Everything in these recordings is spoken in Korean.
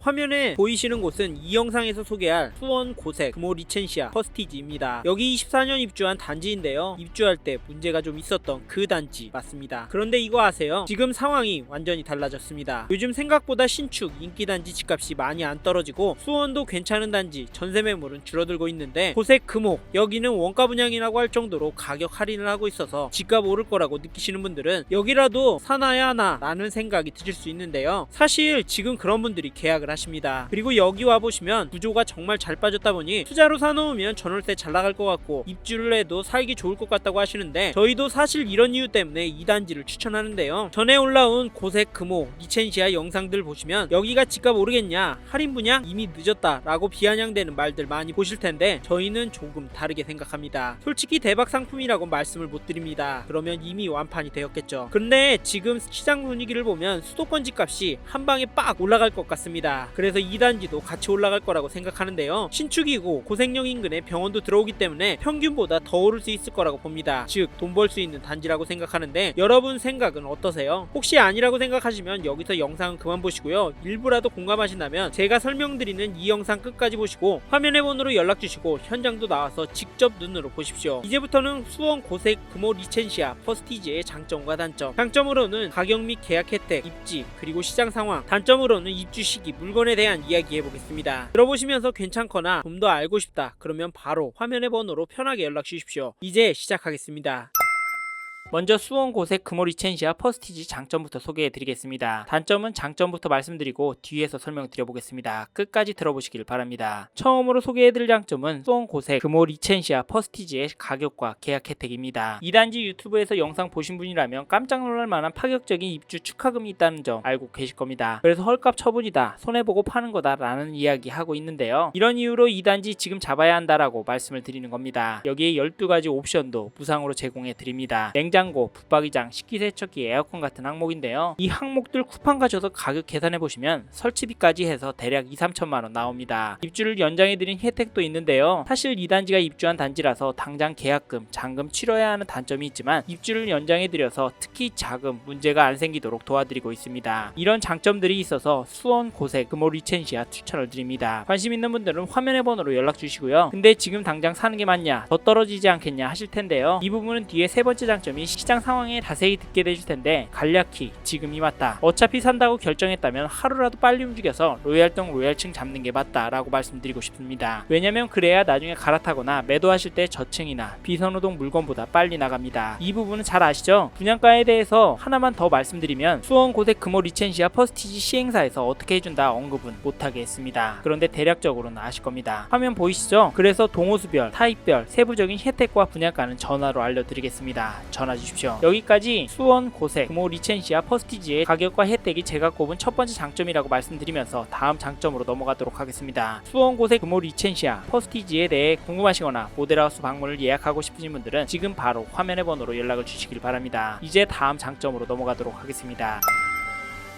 화면에 보이시는 곳은 이 영상에서 소개할 수원 고색 금호 리첸시아 퍼스티지입니다. 여기 24년 입주한 단지인데요. 입주할 때 문제가 좀 있었던 그 단지 맞습니다. 그런데 이거 아세요? 지금 상황이 완전히 달라졌습니다. 요즘 생각보다 신축 인기 단지 집값이 많이 안 떨어지고 수원도 괜찮은 단지 전세 매물은 줄어들고 있는데 고색 금호 여기는 원가 분양이라고 할 정도로 가격 할인을 하고 있어서 집값 오를 거라고 느끼시는 분들은 여기라도 사나야 하나 라는 생각이 드실 수 있는데요. 사실 지금 그런 분들이 계약을 하십니다. 그리고 여기 와 보시면 구조가 정말 잘 빠졌다 보니 투자로 사놓으면 전월세 잘 나갈 것 같고 입주를 해도 살기 좋을 것 같다고 하시는데 저희도 사실 이런 이유 때문에 이 단지를 추천하는데요. 전에 올라온 고색 금호 리첸시아 영상들 보시면 여기가 집값 오르겠냐 할인 분양 이미 늦었다 라고 비아냥대는 말들 많이 보실 텐데 저희는 조금 다르게 생각합니다. 솔직히 대박 상품이라고 말씀을 못 드립니다. 그러면 이미 완판이 되었겠죠. 근데 지금 시장 분위기를 보면 수도권 집값이 한 방에 빡 올라갈 것 같습니다. 그래서 이 단지도 같이 올라갈 거라고 생각하는데요. 신축이고 고생령 인근에 병원도 들어오기 때문에 평균보다 더 오를 수 있을 거라고 봅니다. 즉 돈 벌 수 있는 단지라고 생각하는데 여러분 생각은 어떠세요? 혹시 아니라고 생각하시면 여기서 영상은 그만 보시고요. 일부라도 공감하신다면 제가 설명드리는 이 영상 끝까지 보시고 화면의 번호로 연락 주시고 현장도 나와서 직접 눈으로 보십시오. 이제부터는 수원 고색 금호 리첸시아 퍼스티지의 장점과 단점. 장점으로는 가격 및 계약 혜택, 입지, 그리고 시장 상황. 단점으로는 입주 시기, 물 건에 대한 이야기 해보겠습니다. 들어보시면서 괜찮거나 좀 더 알고 싶다. 그러면 바로 화면의 번호로 편하게 연락 주십시오. 이제 시작하겠습니다. 먼저 수원 고색 금호 리첸시아 퍼스티지 장점부터 소개해 드리겠습니다. 단점은 장점부터 말씀드리고 뒤에서 설명드려 보겠습니다. 끝까지 들어보시길 바랍니다. 처음으로 소개해 드릴 장점은 수원 고색 금호 리첸시아 퍼스티지의 가격과 계약 혜택입니다. 이 단지 유튜브에서 영상 보신 분이라면 깜짝 놀랄 만한 파격적인 입주 축하금이 있다는 점 알고 계실 겁니다. 그래서 헐값 처분이다, 손해보고 파는 거다 라는 이야기 하고 있는데요. 이런 이유로 이 단지 지금 잡아야 한다라고 말씀을 드리는 겁니다. 여기에 12가지 옵션도 무상으로 제공해 드립니다. 냉 장고, 붙박이장, 식기세척기, 에어컨 같은 항목인데요. 이 항목들 쿠팡 가셔서 가격 계산해 보시면 설치비까지 해서 대략 2, 3천만 원 나옵니다. 입주를 연장해 드린 혜택도 있는데요. 사실 이 단지가 입주한 단지라서 당장 계약금, 잔금 치러야 하는 단점이 있지만 입주를 연장해 드려서 특히 자금 문제가 안 생기도록 도와드리고 있습니다. 이런 장점들이 있어서 수원 고색 금호 리첸시아 추천을 드립니다. 관심 있는 분들은 화면의 번호로 연락 주시고요. 근데 지금 당장 사는 게 맞냐, 더 떨어지지 않겠냐 하실 텐데요. 이 부분은 뒤에 세 번째 장점이 시장 상황에 자세히 듣게 되실 텐데 간략히 지금이 맞다. 어차피 산다고 결정했다면 하루라도 빨리 움직여서 로얄동 로얄층 잡는 게 맞다라고 말씀드리고 싶습니다. 왜냐면 그래야 나중에 갈아타거나 매도하실 때 저층이나 비선호동 물건보다 빨리 나갑니다. 이 부분은 잘 아시죠? 분양가에 대해서 하나만 더 말씀드리면 수원 고색 금호 리첸시아 퍼스티지 시행사에서 어떻게 해준다 언급은 못하게 했습니다. 그런데 대략적으로는 아실 겁니다. 화면 보이시죠? 그래서 동호수별, 타입별, 세부적인 혜택과 분양가는 전화로 알려드리겠습니다. 전화 주십시오. 여기까지 수원 고색 금호 리첸시아 퍼스티지의 가격과 혜택이 제가 꼽은 첫 번째 장점이라고 말씀드리면서 다음 장점으로 넘어가도록 하겠습니다. 수원 고색 금호 리첸시아 퍼스티지에 대해 궁금하시거나 모델하우스 방문을 예약하고 싶으신 분들은 지금 바로 화면의 번호로 연락을 주시길 바랍니다. 이제 다음 장점으로 넘어가도록 하겠습니다.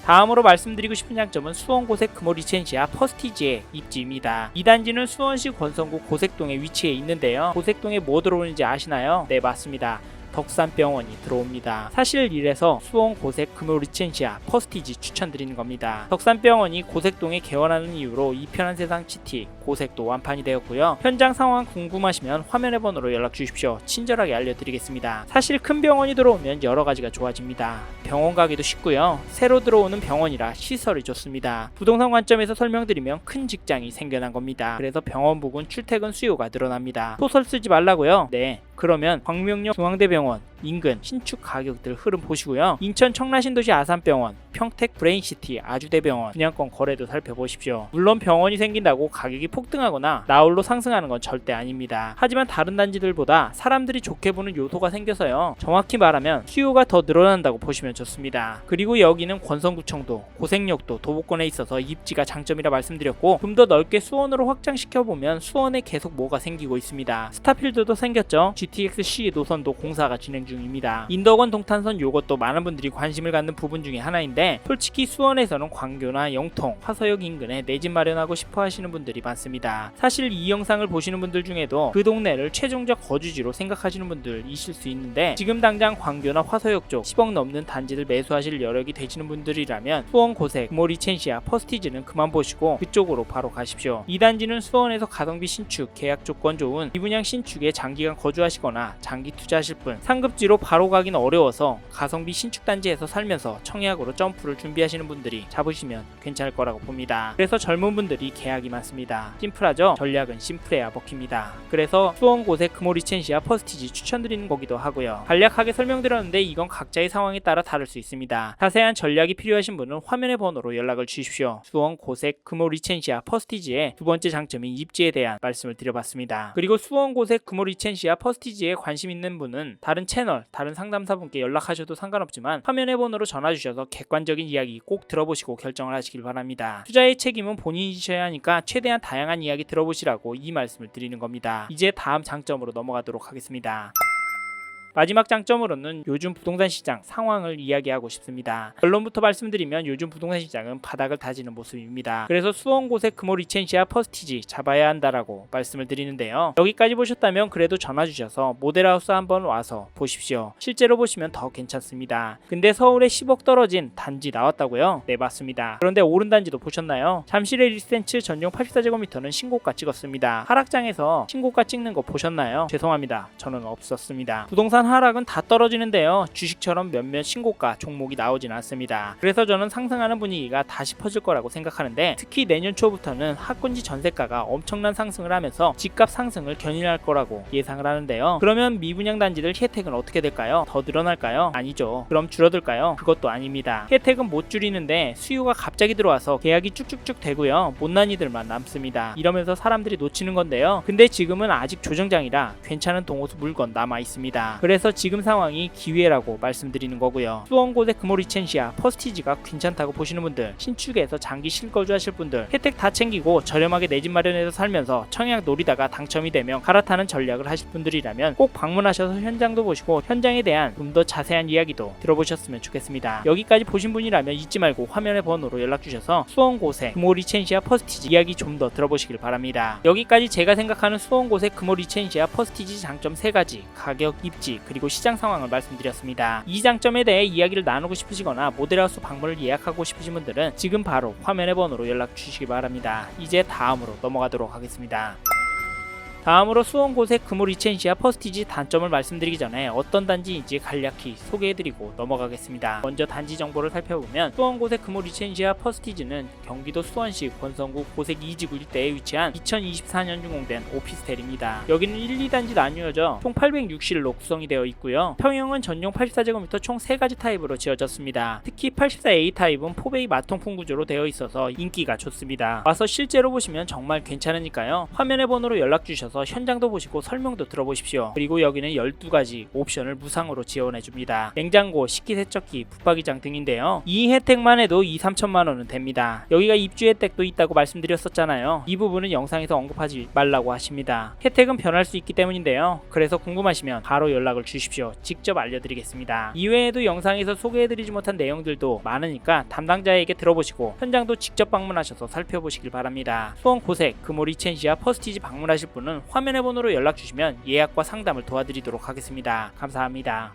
다음으로 말씀드리고 싶은 장점은 수원 고색 금호 리첸시아 퍼스티지의 입지입니다. 이 단지는 수원시 권성구 고색동에 위치해 있는데요. 고색동에 뭐 들어오는지 아시나요? 네 맞습니다. 덕산병원이 들어옵니다. 사실 이래서 수원 고색 금호 리첸시아 퍼스티지 추천드리는 겁니다. 덕산병원이 고색동에 개원하는 이유로 이 편한 세상 치티 고색도 완판이 되었고요. 현장 상황 궁금하시면 화면의 번호로 연락 주십시오. 친절하게 알려드리겠습니다. 사실 큰 병원이 들어오면 여러 가지가 좋아집니다. 병원 가기도 쉽고요. 새로 들어오는 병원이라 시설이 좋습니다. 부동산 관점에서 설명드리면 큰 직장이 생겨난 겁니다. 그래서 병원 부근 출퇴근 수요가 늘어납니다. 소설 쓰지 말라고요? 네. 그러면 광명역 중앙대병원 인근 신축 가격들 흐름 보시고요. 인천 청라신도시 아산병원, 평택 브레인시티 아주대병원 분양권 거래도 살펴보십시오. 물론 병원이 생긴다고 가격이 폭등하거나 나홀로 상승하는 건 절대 아닙니다. 하지만 다른 단지들보다 사람들이 좋게 보는 요소가 생겨서요. 정확히 말하면 수요가 더 늘어난다고 보시면 좋습니다. 그리고 여기는 권성구청도, 고생역도 도보권에 있어서 입지가 장점이라 말씀드렸고 좀 더 넓게 수원으로 확장시켜 보면 수원에 계속 뭐가 생기고 있습니다. 스타필드도 생겼죠. GTX-C 노선도 공사가 진행 중. 중입니다. 인덕원 동탄선 요것도 많은 분들이 관심을 갖는 부분 중에 하나인데 솔직히 수원에서는 광교나 영통, 화서역 인근에 내 집 마련하고 싶어 하시는 분들이 많습니다. 사실 이 영상을 보시는 분들 중에도 그 동네를 최종적 거주지로 생각하시는 분들 있을 수 있는데 지금 당장 광교나 화서역 쪽 10억 넘는 단지를 매수하실 여력이 되시는 분들이라면 수원 고색, 모리첸시아, 퍼스티지는 그만 보시고 그쪽으로 바로 가십시오. 이 단지는 수원에서 가성비 신축, 계약 조건 좋은 이분양 신축에 장기간 거주하시거나 장기 투자하실 분, 상급 지로 바로 가긴 어려워서 가성비 신축 단지에서 살면서 청약으로 점프를 준비하시는 분들이 잡으시면 괜찮을 거라고 봅니다. 그래서 젊은 분들이 계약이 많습니다. 심플하죠? 전략은 심플해야 먹힙니다. 그래서 수원 고색 크모리첸시아 퍼스티지 추천드리는 거기도 하고요. 간략하게 설명드렸는데 이건 각자의 상황에 따라 다를 수 있습니다. 자세한 전략이 필요하신 분은 화면의 번호로 연락을 주십시오. 수원 고색 크모리첸시아 퍼스티지의 두 번째 장점인 입지에 대한 말씀을 드려봤습니다. 그리고 수원 고색 크모리첸시아 퍼스티지에 관심 있는 분은 다른 채널, 다른 상담사분께 연락하셔도 상관없지만 화면의 번호로 전화 주셔서 객관적인 이야기 꼭 들어보시고 결정을 하시길 바랍니다. 투자의 책임은 본인이 지셔야 하니까 최대한 다양한 이야기 들어보시라고 이 말씀을 드리는 겁니다. 이제 다음 장점으로 넘어가도록 하겠습니다. 마지막 장점으로는 요즘 부동산 시장 상황을 이야기하고 싶습니다. 결론부터 말씀드리면 요즘 부동산 시장은 바닥을 다지는 모습입니다. 그래서 수원 고색 금호 리첸시아 퍼스티지 잡아야 한다라고 말씀을 드리는데요. 여기까지 보셨다면 그래도 전화 주셔서 모델하우스 한번 와서 보십시오. 실제로 보시면 더 괜찮습니다. 근데 서울에 10억 떨어진 단지 나왔다고요? 네 맞습니다. 그런데 오른 단지도 보셨나요? 잠실의 리센츠 전용 84제곱미터는 신고가 찍었습니다. 하락장에서 신고가 찍는 거 보셨나요? 죄송합니다. 저는 없었습니다. 부동산 하락은 다 떨어지는데요. 주식처럼 몇몇 신고가 종목이 나오진 않습니다. 그래서 저는 상승하는 분위기가 다시 퍼질 거라고 생각하는데 특히 내년 초부터는 학군지 전세가가 엄청난 상승을 하면서 집값 상승을 견인할 거라고 예상을 하는데요. 그러면 미분양 단지들 혜택은 어떻게 될까요? 더 늘어날까요? 아니죠. 그럼 줄어들까요? 그것도 아닙니다. 혜택은 못 줄이는데 수요가 갑자기 들어와서 계약이 쭉쭉쭉 되고요. 못난이들만 남습니다. 이러면서 사람들이 놓치는 건데요. 근데 지금은 아직 조정장이라 괜찮은 동호수 물건 남아 있습니다. 그래 서 지금 상황이 기회라고 말씀드리는 거고요. 수원고대 금오리첸시아 퍼스티지가 괜찮다고 보시는 분들, 신축에서 장기 실거주하실 분들, 혜택 다 챙기고 저렴하게 내 집 마련해서 살면서 청약 노리다가 당첨이 되면 갈아타는 전략을 하실 분들이라면 꼭 방문하셔서 현장도 보시고 현장에 대한 좀 더 자세한 이야기도 들어보셨으면 좋겠습니다. 여기까지 보신 분이라면 잊지 말고 화면의 번호로 연락 주셔서 수원고세 금오리첸시아 퍼스티지 이야기 좀 더 들어보시길 바랍니다. 여기까지 제가 생각하는 수원고세 금오리첸시아 퍼스티지 장점 3가지 가격, 입지, 그리고 시장 상황을 말씀드렸습니다. 이 장점에 대해 이야기를 나누고 싶으시거나 모델하우스 방문을 예약하고 싶으신 분들은 지금 바로 화면의 번호로 연락 주시기 바랍니다. 이제 다음으로 넘어가도록 하겠습니다. 다음으로 수원 고색 금호 리첸시아 퍼스티지 단점을 말씀드리기 전에 어떤 단지인지 간략히 소개해드리고 넘어가겠습니다. 먼저 단지 정보를 살펴보면 수원 고색 금호 리첸시아 퍼스티지는 경기도 수원시 권성구 고색 2지구 일대에 위치한 2024년 준공된 오피스텔입니다. 여기는 1, 2단지 나뉘어져 총 860실로 구성이 되어 있고요. 평형은 전용 84제곱미터 총 3가지 타입으로 지어졌습니다. 특히 84A 타입은 포베이 마통풍 구조로 되어 있어서 인기가 좋습니다. 와서 실제로 보시면 정말 괜찮으니까요. 화면의 번호로 연락 주셔서 현장도 보시고 설명도 들어보십시오. 그리고 여기는 12가지 옵션을 무상으로 지원해줍니다. 냉장고, 식기세척기, 붙박이장 등인데요. 이 혜택만 해도 2, 3천만 원은 됩니다. 여기가 입주 혜택도 있다고 말씀드렸었잖아요. 이 부분은 영상에서 언급하지 말라고 하십니다. 혜택은 변할 수 있기 때문인데요. 그래서 궁금하시면 바로 연락을 주십시오. 직접 알려드리겠습니다. 이외에도 영상에서 소개해드리지 못한 내용들도 많으니까 담당자에게 들어보시고 현장도 직접 방문하셔서 살펴보시길 바랍니다. 수원 고색, 금호 리첸시아 퍼스티지 방문하실 분은 화면의 번호로 연락 주시면 예약과 상담을 도와드리도록 하겠습니다. 감사합니다.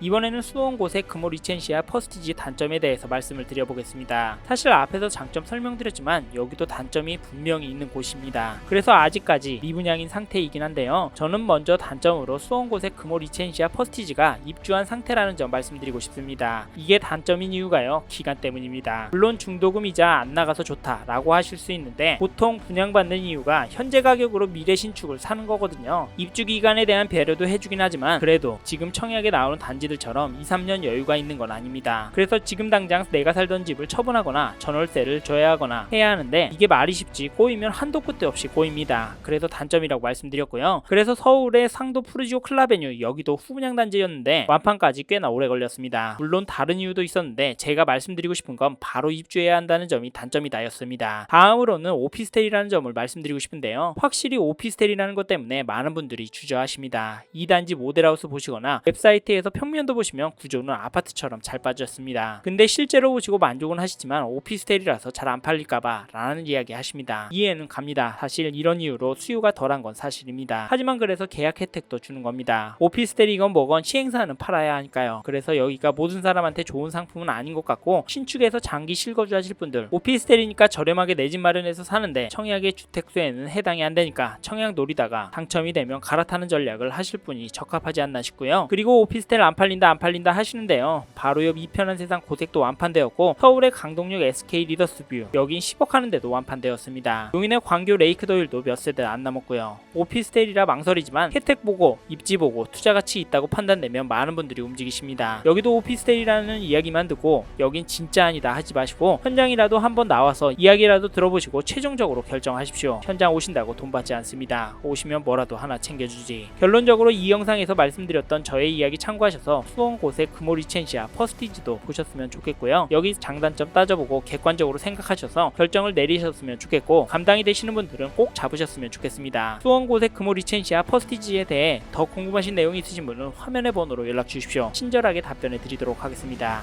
이번에는 수원 고색 금호 리첸시아 퍼스티지 단점에 대해서 말씀을 드려보겠습니다. 사실 앞에서 장점 설명드렸지만 여기도 단점이 분명히 있는 곳입니다. 그래서 아직까지 미분양인 상태이긴 한데요. 저는 먼저 단점으로 수원 고색 금호 리첸시아 퍼스티지가 입주한 상태라는 점 말씀드리고 싶습니다. 이게 단점인 이유가요. 기간 때문입니다. 물론 중도금이자 안 나가서 좋다라고 하실 수 있는데 보통 분양받는 이유가 현재 가격으로 미래 신축을 사는 거거든요. 입주 기간에 대한 배려도 해주긴 하지만 그래도 지금 청약에 나오는 단지 단지들처럼 2, 3년 여유가 있는 건 아닙니다. 그래서 지금 당장 내가 살던 집을 처분하거나 전월세를 줘야 하거나 해야 하는데 이게 말이 쉽지 꼬이면 한도 끝도 없이 꼬입니다. 그래서 단점이라고 말씀드렸고요. 그래서 서울의 상도 푸르지오 클라베뉴 여기도 후분양 단지였는데 완판까지 꽤나 오래 걸렸습니다. 물론 다른 이유도 있었는데 제가 말씀드리고 싶은 건 바로 입주해야 한다는 점이 단점이다였습니다. 다음으로는 오피스텔이라는 점을 말씀드리고 싶은데요. 확실히 오피스텔이라는 것 때문에 많은 분들이 주저하십니다. 이 단지 모델하우스 보시거나 웹사이트에서 평면 도 보시면 구조는 아파트처럼 잘 빠졌습니다. 근데 실제로 보시고 만족은 하시지만 오피스텔이라서 잘 안 팔릴까봐 라는 이야기 하십니다. 이해는 갑니다. 사실 이런 이유로 수요가 덜한 건 사실입니다. 하지만 그래서 계약 혜택도 주는 겁니다. 오피스텔이건 뭐건 시행사는 팔아야 하니까요. 그래서 여기가 모든 사람한테 좋은 상품은 아닌 것 같고 신축에서 장기 실거주 하실 분들 오피스텔이니까 저렴하게 내 집 마련해서 사는데 청약의 주택수에는 해당이 안 되니까 청약 노리다가 당첨이 되면 갈아타는 전략을 하실 분이 적합하지 않나 싶고요. 그리고 오피스텔 안 팔 린다 안 팔린다 하시는데요. 바로 옆 이편한 세상 고색도 완판되었고 서울의 강동역 SK 리더스뷰 여긴 10억 하는데도 완판되었습니다. 용인의 광교 레이크도일도 몇 세대 안 남았고요. 오피스텔이라 망설이지만 혜택 보고 입지 보고 투자 가치 있다고 판단되면 많은 분들이 움직이십니다. 여기도 오피스텔이라는 이야기만 듣고 여긴 진짜 아니다 하지 마시고 현장이라도 한번 나와서 이야기라도 들어보시고 최종적으로 결정하십시오. 현장 오신다고 돈 받지 않습니다. 오시면 뭐라도 하나 챙겨주지. 결론적으로 이 영상에서 말씀드렸던 저의 이야기 참고하셔서 수원 곳의 금오 리첸시아 퍼스티지도 보셨으면 좋겠고요. 여기 장단점 따져보고 객관적으로 생각하셔서 결정을 내리셨으면 좋겠고 감당이 되시는 분들은 꼭 잡으셨으면 좋겠습니다. 수원 곳의 금오 리첸시아 퍼스티지에 대해 더 궁금하신 내용이 있으신 분은 화면의 번호로 연락 주십시오. 친절하게 답변해 드리도록 하겠습니다.